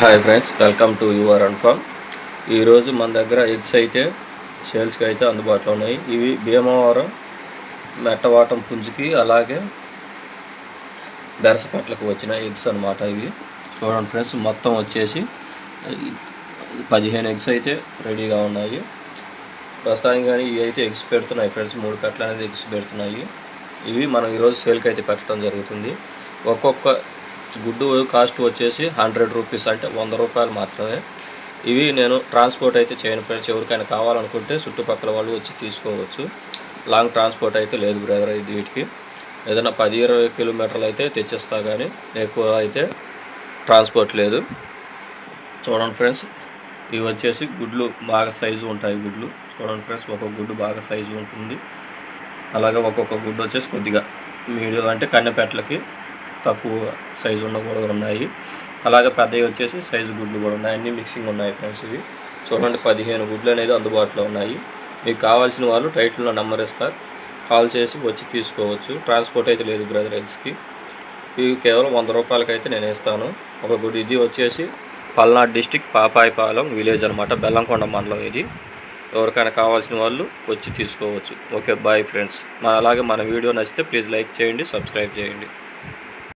Hi friends welcome to your and farm ఈరోజు మన దగ్గర ఎగ్స్ అయితే సేల్స్కి అయితే అందుబాటులో ఉన్నాయి. ఇవి భీమవరం మెట్టవాటం పుంజుకి అలాగే బెరసపట్లకు వచ్చిన ఎగ్స్ అనమాట ఇవి. చూడండి ఫ్రెండ్స్ మొత్తం వచ్చేసి పదిహేను ఎగ్స్ అయితే రెడీగా ఉన్నాయి. ప్రస్తుతానికి కానీ ఇవి అయితే ఎగ్స్ పెడుతున్నాయి ఫ్రెండ్స్ మూడు పెట్టలు అనేది ఎగ్స్ పెడుతున్నాయి. ఇవి మనం ఈరోజు సేల్కి అయితే పెట్టడం జరుగుతుంది. ఒక్కొక్క గుడ్డు కాస్ట్ వచ్చేసి హండ్రెడ్ రూపీస్ అంటే వంద రూపాయలు మాత్రమే. ఇవి నేను ట్రాన్స్పోర్ట్ అయితే చేయను ఫ్రెండ్స్. ఎవరికైనా కావాలనుకుంటే చుట్టుపక్కల వాళ్ళు వచ్చి తీసుకోవచ్చు. లాంగ్ ట్రాన్స్పోర్ట్ అయితే లేదు బ్రదర్ ఇది వీటికి. ఏదైనా పది ఇరవై కిలోమీటర్లు అయితే తెచ్చిస్తా కానీ ఎక్కువ అయితే ట్రాన్స్పోర్ట్ లేదు. చూడండి ఫ్రెండ్స్ ఇవి వచ్చేసి గుడ్లు బాగా సైజు ఉంటాయి గుడ్లు. చూడండి ఫ్రెండ్స్ ఒక్కొక్క గుడ్డు బాగా సైజు ఉంటుంది. అలాగే ఒక్కొక్క గుడ్డు వచ్చేసి కొద్దిగా మీడియం అంటే కన్నెపెట్లకి తక్కువ సైజు ఉన్న కూడా ఉన్నాయి. అలాగే పెద్దవి వచ్చేసి సైజు గుడ్లు కూడా ఉన్నాయి. అన్ని మిక్సింగ్ ఉన్నాయి ఫ్రెండ్స్ ఇవి. చూడండి పదిహేను గుడ్లు అనేది అందుబాటులో ఉన్నాయి. మీకు కావాల్సిన వాళ్ళు టైటిల్లో నెంబర్ ఇస్తారు. కాల్ చేసి వచ్చి తీసుకోవచ్చు. ట్రాన్స్పోర్ట్ అయితే లేదు బ్రదర్ ఎగ్స్కి ఇవి కేవలం వంద రూపాయలకైతే నేను ఇస్తాను. ఒక గుడి ఇది వచ్చేసి పల్నాడు డిస్టిక్ పాపాయిపాలెం విలేజ్ అనమాట బెల్లంకొండ మండలం ఇది. ఎవరికైనా కావాల్సిన వాళ్ళు వచ్చి తీసుకోవచ్చు. ఓకే బాయ్ ఫ్రెండ్స్ అలాగే మన వీడియో నచ్చితే ప్లీజ్ లైక్ చేయండి సబ్స్క్రైబ్ చేయండి.